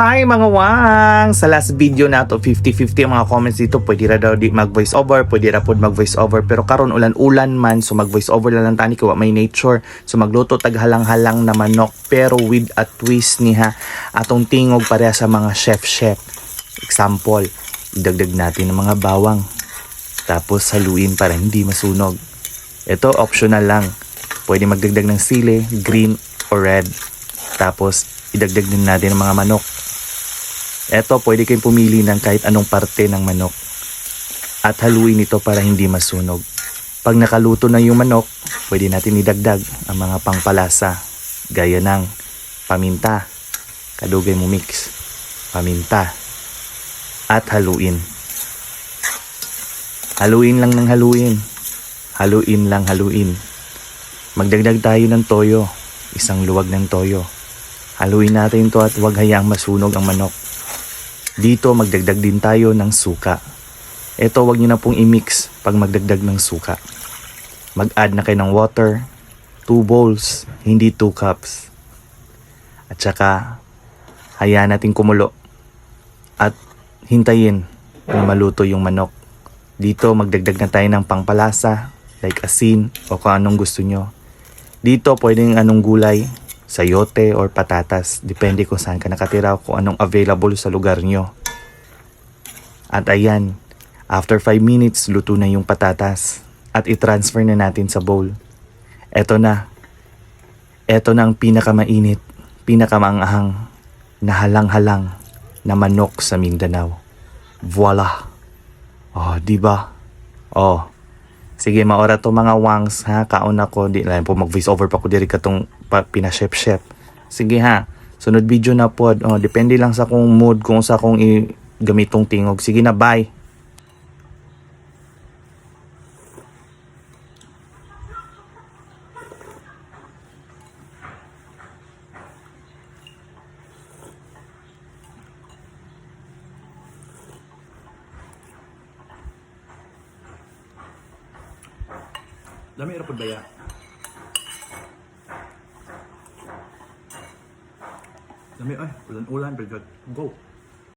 Hi mga wang! Sa last video na to, 50-50 ang mga comments dito. Pwede ra daw di mag voice over, pwede ra pod mag voice over. Pero karon ulan-ulan man, so mag voice over lang tani kawa may nature. So magluto tag halang-halang na manok pero with a twist niha. Atong tingog pareha sa mga chef-chef. Example, idagdag natin ng mga bawang. Tapos haluin para hindi masunog. Ito optional lang. Pwede magdagdag ng sili, green or red. Tapos idagdag din natin ang mga manok. Ito, pwede kayong pumili ng kahit anong parte ng manok. At haluin ito para hindi masunog. Pag nakaluto na yung manok, pwede natin idagdag ang mga pangpalasa. Gaya ng paminta, kadugay mo mix, paminta, at haluin. Haluin lang ng haluin. Haluin lang haluin. Magdagdag tayo ng toyo, isang luwag ng toyo. Haluin natin to at huwag hayaang masunog ang manok. Dito magdagdag din tayo ng suka. Ito wag niyo na pong i-mix pag magdagdag ng suka. Mag-add na kayo ng water, 2 bowls, hindi 2 cups. At saka, hayaan natin kumulo. At hintayin na maluto yung manok. Dito magdagdag na tayo ng pangpalasa, like asin o kung anong gusto nyo. Dito pwedeng anong gulay, sayote or patatas. Depende kung saan ka nakatira kung anong available sa lugar nyo. At ayan, after 5 minutes, luto na yung patatas. At i-transfer na natin sa bowl. Eto na. Eto na ang pinakamainit, pinakamaanghang, na halang-halang na manok sa Mindanao. Voila! Oh, di ba? Oh. Sige, maora to mga wangs ha. Kaon ako. Di lang po mag-voice over pa ko diri katong pa, pina-chef-chef. Sige ha. Sunod video na pod. Oh, depende lang sa kung mood kung sa kung i gamitong tingog. Sige na, bye. Dami ra pud baya. Dami ay, ulan-ulan pero Go.